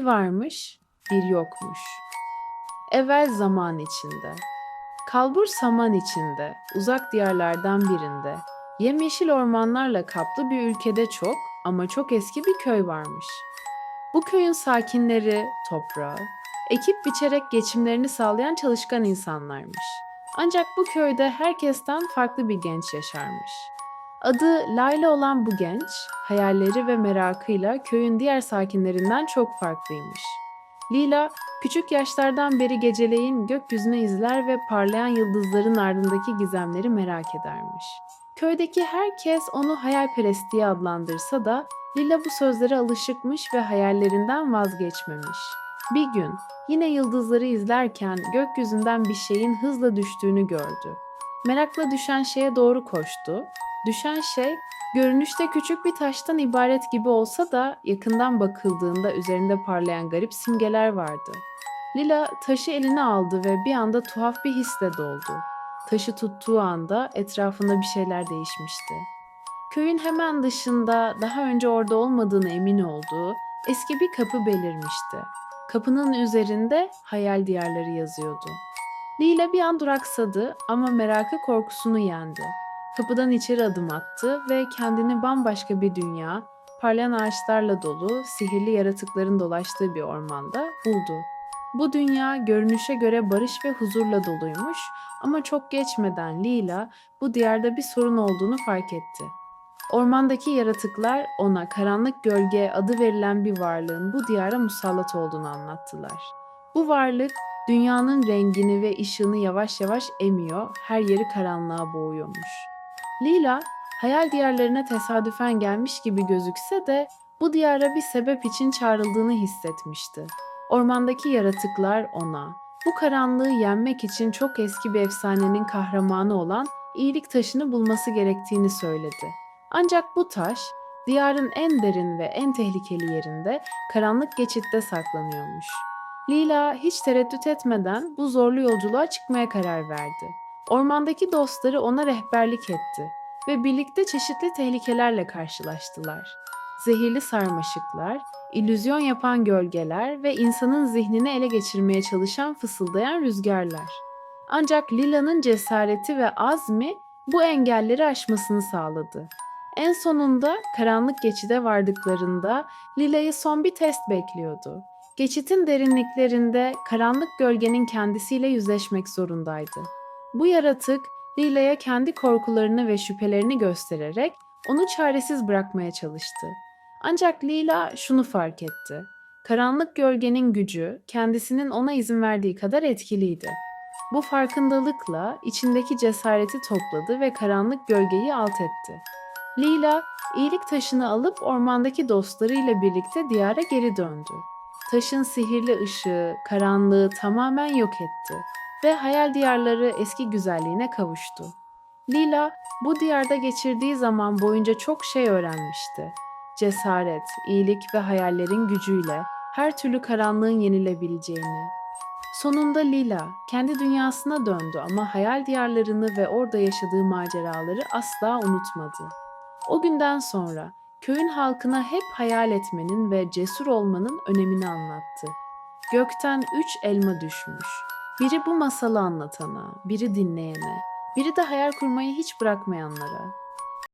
Bir varmış, bir yokmuş. Evvel zaman içinde. Kalbur saman içinde, uzak diyarlardan birinde, yemyeşil ormanlarla kaplı bir ülkede çok ama çok eski bir köy varmış. Bu köyün sakinleri toprağı, ekip biçerek geçimlerini sağlayan çalışkan insanlarmış. Ancak bu köyde herkesten farklı bir genç yaşarmış. Adı Layla olan bu genç, hayalleri ve merakıyla köyün diğer sakinlerinden çok farklıymış. Lila, küçük yaşlardan beri geceleyin gökyüzünü izler ve parlayan yıldızların ardındaki gizemleri merak edermiş. Köydeki herkes onu hayalperest diye adlandırsa da Lila bu sözlere alışıkmış ve hayallerinden vazgeçmemiş. Bir gün yine yıldızları izlerken gökyüzünden bir şeyin hızla düştüğünü gördü. Merakla düşen şeye doğru koştu. Düşen şey görünüşte küçük bir taştan ibaret gibi olsa da yakından bakıldığında üzerinde parlayan garip simgeler vardı. Lila taşı eline aldı ve bir anda tuhaf bir hisle doldu. Taşı tuttuğu anda etrafında bir şeyler değişmişti. Köyün hemen dışında daha önce orada olmadığını emin olduğu eski bir kapı belirmişti. Kapının üzerinde hayal diyarları yazıyordu. Lila bir an duraksadı ama merakı korkusunu yendi. Kapıdan içeri adım attı ve kendini bambaşka bir dünya, parlayan ağaçlarla dolu, sihirli yaratıkların dolaştığı bir ormanda buldu. Bu dünya görünüşe göre barış ve huzurla doluymuş ama çok geçmeden Lila bu diyarda bir sorun olduğunu fark etti. Ormandaki yaratıklar ona karanlık gölge adı verilen bir varlığın bu diyara musallat olduğunu anlattılar. Bu varlık dünyanın rengini ve ışığını yavaş yavaş emiyor, her yeri karanlığa boğuyormuş. Lila, hayal diyarlarına tesadüfen gelmiş gibi gözükse de bu diyara bir sebep için çağrıldığını hissetmişti. Ormandaki yaratıklar ona, bu karanlığı yenmek için çok eski bir efsanenin kahramanı olan iyilik taşını bulması gerektiğini söyledi. Ancak bu taş, diyarın en derin ve en tehlikeli yerinde karanlık geçitte saklanıyormuş. Lila hiç tereddüt etmeden bu zorlu yolculuğa çıkmaya karar verdi. Ormandaki dostları ona rehberlik etti ve birlikte çeşitli tehlikelerle karşılaştılar. Zehirli sarmaşıklar, illüzyon yapan gölgeler ve insanın zihnini ele geçirmeye çalışan fısıldayan rüzgarlar. Ancak Lila'nın cesareti ve azmi bu engelleri aşmasını sağladı. En sonunda karanlık geçide vardıklarında Lila'yı son bir test bekliyordu. Geçitin derinliklerinde karanlık gölgenin kendisiyle yüzleşmek zorundaydı. Bu yaratık Lila'ya kendi korkularını ve şüphelerini göstererek onu çaresiz bırakmaya çalıştı. Ancak Lila şunu fark etti. Karanlık gölgenin gücü kendisinin ona izin verdiği kadar etkiliydi. Bu farkındalıkla içindeki cesareti topladı ve karanlık gölgeyi alt etti. Lila, iyilik taşını alıp ormandaki dostlarıyla birlikte diyara geri döndü. Taşın sihirli ışığı, karanlığı tamamen yok etti ve hayal diyarları eski güzelliğine kavuştu. Lila, bu diyarda geçirdiği zaman boyunca çok şey öğrenmişti. Cesaret, iyilik ve hayallerin gücüyle her türlü karanlığın yenilebileceğini. Sonunda Lila kendi dünyasına döndü ama hayal diyarlarını ve orada yaşadığı maceraları asla unutmadı. O günden sonra köyün halkına hep hayal etmenin ve cesur olmanın önemini anlattı. Gökten üç elma düşmüş. Biri bu masalı anlatana, biri dinleyene, biri de hayal kurmayı hiç bırakmayanlara.